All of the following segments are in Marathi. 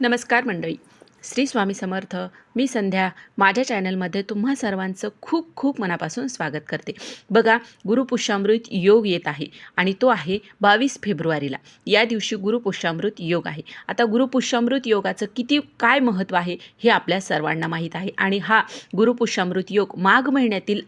नमस्कार मंडळी. श्री स्वामी समर्थ. मी संध्या. माझ्या चॅनलमध्ये तुम्हा सर्वांचं खूप खूप मनापासून स्वागत करते. बघा गुरुपुष्यामृत योग येत आहे आणि तो आहे बावीस फेब्रुवारीला. या दिवशी गुरुपुष्यामृत योग आहे. आता गुरुपुष्यामृत योगाचं किती काय महत्त्व आहे हे आपल्या सर्वांना माहीत आहे. आणि हा गुरुपुष्यामृत योग माघ महिन्यातील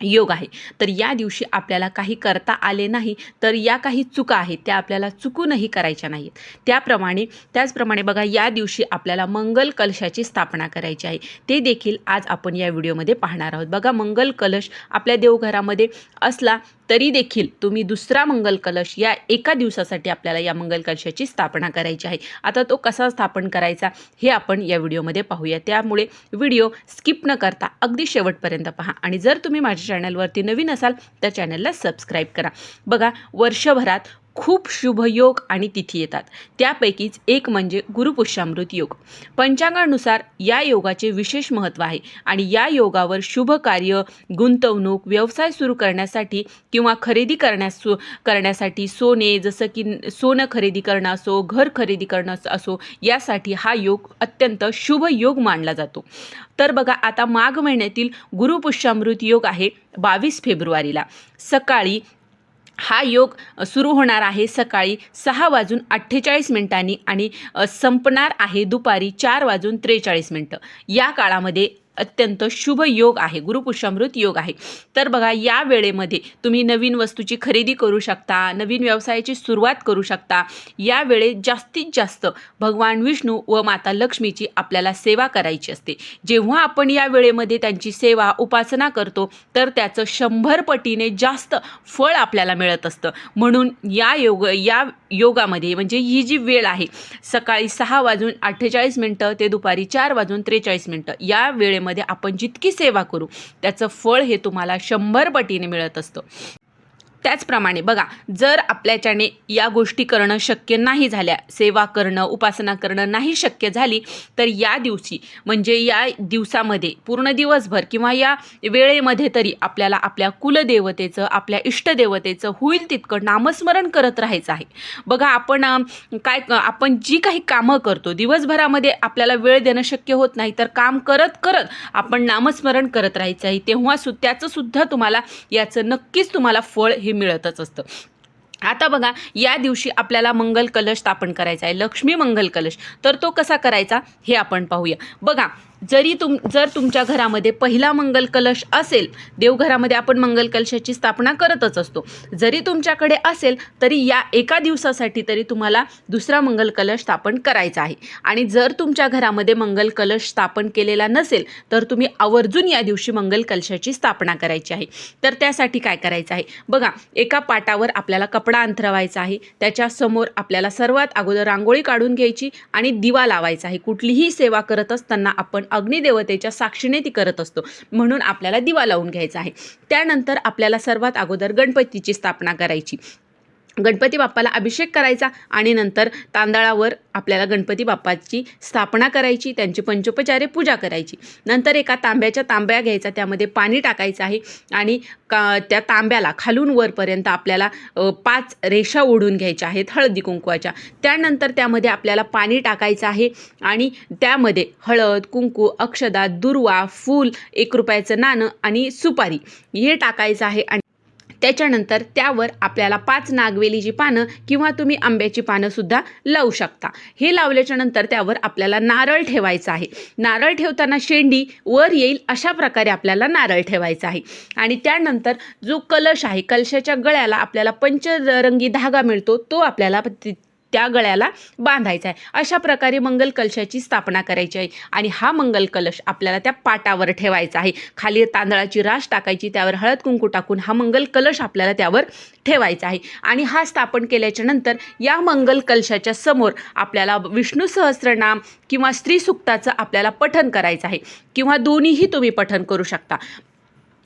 योग आहे. तर या दिवशी आपल्याला काही करता आले नाही तर या काही चुका आहेत त्या आपल्याला चुकूनही करायच्या नाहीत. त्याप्रमाणे त्याचप्रमाणे बघा या दिवशी आपल्याला मंगल कलशाची स्थापना करायची आहे. ते देखील आज आपण या व्हिडिओमध्ये पाहणार आहोत. बघा मंगल कलश आपल्या देवघरामध्ये असला तरी देखील तुम्ही दुसरा मंगल कलश या एका दिवसासाठी आपल्याला या मंगल कलशाची स्थापना करायची आहे. आता तो कसा स्थापन करायचा हे आपण या व्हिडिओमध्ये पाहूया. त्यामुळे व्हिडिओ स्किप न करता अगदी शेवटपर्यंत पहा आणि जर तुम्ही माझ्या चॅनलवरती नवीन असाल तर चॅनलला सबस्क्राईब करा. बघा वर्षभरात खूप शुभयोग आणि तिथी येतात. त्यापैकीच एक म्हणजे गुरुपुष्यामृत योग. पंचांगानुसार या योगाचे विशेष महत्त्व आहे आणि या योगावर शुभ कार्य गुंतवणूक व्यवसाय सुरू करण्यासाठी किंवा खरेदी करण्यास करण्यासाठी सोने जसं की सोनं खरेदी करणं असो घर खरेदी करणं असो यासाठी हा योग अत्यंत शुभ योग मानला जातो. तर बघा आता माघ महिन्यातील गुरुपुष्यामृत योग आहे बावीस फेब्रुवारीला. सकाळी हा योग सुरू होणार आहे सकाळी सहा वाजून अठ्ठेचाळीस मिनिटांनी आणि संपणार आहे दुपारी चार वाजून त्रेचाळीस मिनटं. या काळामध्ये अत्यंत शुभ योग आहे. गुरुपुष्यामृत योग आहे. तर बघा या वेळेमध्ये तुम्ही नवीन वस्तूची खरेदी करू शकता नवीन व्यवसायाची सुरुवात करू शकता. या वेळेत जास्तीत जास्त भगवान विष्णू व माता लक्ष्मीची आपल्याला सेवा करायची असते. जेव्हा आपण या वेळेमध्ये त्यांची सेवा उपासना करतो तर त्याचं शंभर पटीने जास्त फळ आपल्याला मिळत असतं. म्हणून या योग या योगामध्ये म्हणजे ही जी वेळ आहे सकाळी सहा वाजून अठ्ठेचाळीस मिनटं ते दुपारी चार वाजून त्रेचाळीस मिनटं या वेळेमध्ये आपण जितकी सेवा करू त्याचं फळ हे तुम्हाला शंभर पटीने मिळत असतं. त्याचप्रमाणे बघा जर आपल्याच्याने या गोष्टी करणं शक्य नाही झाल्या सेवा करणं उपासना करणं नाही शक्य झाली तर या दिवशी म्हणजे या दिवसामध्ये पूर्ण दिवसभर किंवा या वेळेमध्ये तरी आपल्याला आपल्या कुलदेवतेचं आपल्या इष्टदेवतेचं होईल तितकं नामस्मरण करत राहायचं आहे. बघा आपण काय क- आपण जी काही कामं करतो दिवसभरामध्ये आपल्याला वेळ देणं शक्य होत नाही तर काम करत करत आपण नामस्मरण करत राहायचं आहे. तेव्हा सु त्याचंसुद्धा तुम्हाला याचं नक्कीच तुम्हाला फळ हे मिळतच असतं. आता बघा या दिवशी आपल्याला मंगल कलश स्थापन करायचा आहे लक्ष्मी मंगल कलश. तर तो कसा करायचा? हे आपण पाहूया. बघा जरी तुम जर तुमच्या घरामध्ये पहिला मंगल कलश असेल देवघरामध्ये आपण मंगल कलशाची स्थापना करतच असतो. जरी तुमच्याकडे असेल तरी या एका दिवसासाठी तरी तुम्हाला दुसरा मंगल कलश स्थापन करायचा आहे. आणि जर तुमच्या घरामध्ये मंगल कलश स्थापन केलेला नसेल तर तुम्ही आवर्जून या दिवशी मंगल कलशाची स्थापना करायची आहे. तर त्यासाठी काय करायचं आहे? बघा एका पाटावर आपल्याला कपडा अंथरवायचा आहे त्याच्यासमोर आपल्याला सर्वात अगोदर रांगोळी काढून घ्यायची आणि दिवा लावायचा आहे. कुठलीही सेवा करत असताना आपण अग्निदेवतेच्या साक्षीने ती करत असतो. म्हणून आपल्याला दिवा लावून घ्यायचा आहे. त्यानंतर आपल्याला सर्वात अगोदर गणपतीची स्थापना करायची. गणपती बाप्पाला अभिषेक करायचा आणि नंतर तांदळावर आपल्याला गणपती बाप्पाची स्थापना करायची त्यांची पंचोपचारे पूजा करायची. नंतर एका तांब्याच्या तांब्या घ्यायचा त्यामध्ये पाणी टाकायचं आहे आणि का त्या तांब्याला खालून वरपर्यंत आपल्याला पाच रेषा ओढून घ्यायच्या आहेत हळदी कुंकवाच्या. त्यानंतर त्यामध्ये आपल्याला पाणी टाकायचं आहे आणि त्यामध्ये हळद कुंकू अक्षदा दुर्वा फूल एक रुपयाचं नाणं आणि सुपारी हे टाकायचं आहे आणि त्याच्यानंतर त्यावर आपल्याला पाच नागवेलीची पानं किंवा तुम्ही आंब्याची पानं सुद्धा लावू शकता. हे लावल्याच्या नंतर त्यावर आपल्याला नारळ ठेवायचा आहे. नारळ ठेवताना शेंडी वर येईल अशा प्रकारे आपल्याला नारळ ठेवायचा आहे. आणि त्यानंतर जो कलश आहे कलशाच्या गळ्याला आपल्याला पंचरंगी धागा मिळतो तो आपल्याला त्या गळ्याला बांधायचा आहे. अशा प्रकारे मंगल कलशाची स्थापना करायची आहे. आणि हा मंगल कलश आपल्याला त्या पाटावर ठेवायचा आहे. खाली तांदळाची राश टाकायची त्यावर हळद कुंकू टाकून हा मंगल कलश आपल्याला त्यावर ठेवायचा आहे. आणि हा स्थापन केल्याच्यानंतर या मंगल कलशाच्या समोर आपल्याला विष्णू सहस्रनाम किंवा स्त्री सुक्ताचं आपल्याला पठन करायचं आहे. किंवा दोन्हीही तुम्ही पठन करू शकता.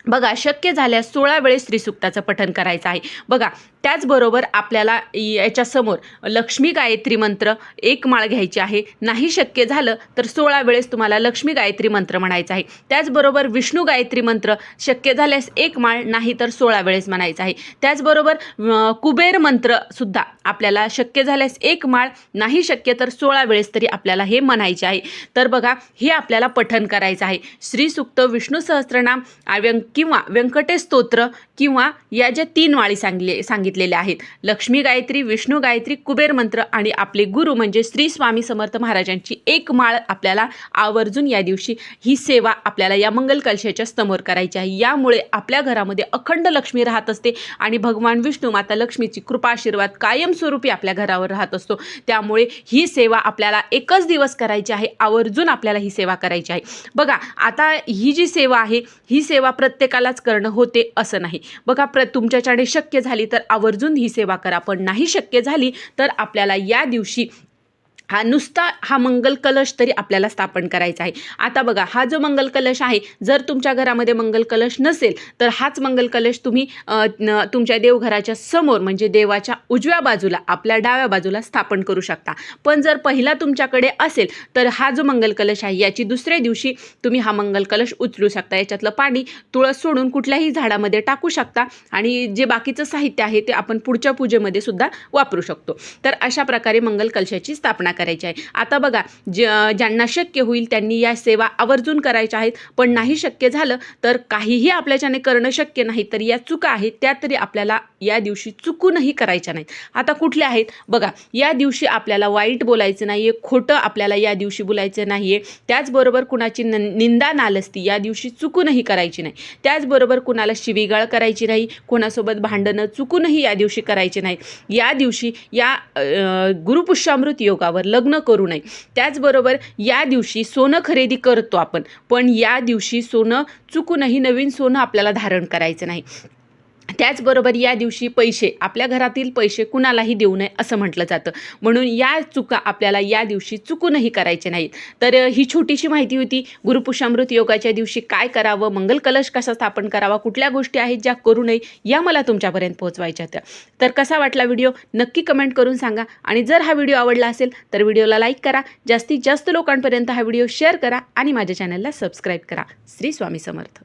बघा शक्य झाल्यास सोळा वेळेस त्रिसुक्ताचं पठन करायचं आहे. बघा त्याचबरोबर आपल्याला याच्यासमोर लक्ष्मी गायत्री मंत्र एक माळ घ्यायची आहे. नाही शक्य झालं तर सोळा वेळेस तुम्हाला लक्ष्मी गायत्री मंत्र म्हणायचं आहे. त्याचबरोबर विष्णू गायत्री मंत्र शक्य झाल्यास एक माळ नाही तर सोळा वेळेस म्हणायचं आहे. त्याचबरोबर कुबेर मंत्रसुद्धा आपल्याला शक्य झाल्यास एक माळ नाही शक्य तर सोळा वेळेस तरी आपल्याला हे म्हणायचे आहे. तर बघा हे आपल्याला पठन करायचं आहे. श्रीसुक्त विष्णू सहस्त्रनाम आ, किंवा व्यंकटेश स्तोत्र किंवा या ज्या तीन वाळी सांगले सांगितलेल्या आहेत. लक्ष्मी गायत्री विष्णू गायत्री कुबेर मंत्र आणि आपले गुरु म्हणजे श्री स्वामी समर्थ महाराजांची एक माळ आपल्याला आवर्जून या दिवशी ही सेवा आपल्याला या मंगल कलशाच्या समोर करायची आहे. यामुळे आपल्या घरामध्ये अखंड लक्ष्मी राहत असते आणि भगवान विष्णू माता लक्ष्मीची कृपा आशीर्वाद कायमस्वरूपी आपल्या घरावर राहत असतो. त्यामुळे ही सेवा आपल्याला एकच दिवस करायची आहे. आवर्जून आपल्याला ही सेवा करायची आहे. बघा आता ही जी सेवा आहे ही सेवा प्रत्येकालाच करणं होते असं नाही. बघा प्र तुमच्याच्याने शक्य झाली तर आवर्जून ही सेवा करा. पण नाही शक्य झाली तर आपल्याला या दिवशी हा नुसता हा मंगल कलश तरी आपल्याला स्थापन करायचा आहे. आता बघा हा जो मंगल कलश आहे जर तुमच्या घरामध्ये मंगल कलश नसेल तर हाच मंगल कलश तुम्ही न- तुमच्या देवघराच्या समोर म्हणजे देवाच्या उजव्या बाजूला आपल्या डाव्या बाजूला स्थापन करू शकता. पण जर पहिला तुमच्याकडे असेल तर हा जो मंगल कलश आहे याची दुसऱ्या दिवशी तुम्ही हा मंगल कलश उचलू शकता. याच्यातलं पाणी तुळस सोडून कुठल्याही झाडामध्ये टाकू शकता आणि जे बाकीचं साहित्य आहे ते आपण पुढच्या पूजेमध्ये सुद्धा वापरू शकतो. तर अशा प्रकारे मंगल कलशाची स्थापना करायची आहे. आता बघा ज ज्यांना शक्य होईल त्यांनी या सेवा आवर्जून करायच्या आहेत. पण नाही शक्य झालं तर काहीही आपल्याच्याने करणं शक्य नाही तर या चुका आहेत त्या तरी आपल्याला या दिवशी चुकूनही करायच्या नाहीत. आता कुठल्या आहेत? बघा या दिवशी आपल्याला वाईट बोलायचं नाही आहे खोटं आपल्याला या दिवशी बोलायचं नाही आहे त्याचबरोबर कुणाची न निंदा नालस्ती या दिवशी चुकूनही करायची नाही. त्याचबरोबर कुणाला शिवीगाळ करायची नाही कोणासोबत भांडणं चुकूनही या दिवशी करायचे नाही या दिवशी या गुरुपुष्यामृत योगावर लग्न करू नये. त्याचबरोबर या दिवशी सोनं खरेदी करतो आपण. पण या दिवशी सोनं चुकूनही नवीन सोनं आपल्याला धारण करायचं नाही. त्याचबरोबर या दिवशी पैसे आपल्या घरातील पैसे कुणालाही देऊ नये असं म्हटलं जातं. म्हणून या चुका आपल्याला या दिवशी चुकूनही करायचे नाहीत. तर ही छोटीशी माहिती होती गुरुपुषामृत योगाच्या दिवशी काय करावं मंगल कलश कसा स्थापन करावा कुठल्या गोष्टी आहेत ज्या करू नये या मला तुमच्यापर्यंत पोहोचवायच्या होत्या. तर कसा वाटला व्हिडिओ? नक्की कमेंट करून सांगा. आणि जर हा व्हिडिओ आवडला असेल तर व्हिडिओला लाईक करा. जास्तीत जास्त लोकांपर्यंत हा व्हिडिओ शेअर करा आणि माझ्या चॅनलला सबस्क्राईब करा. श्री स्वामी समर्थ.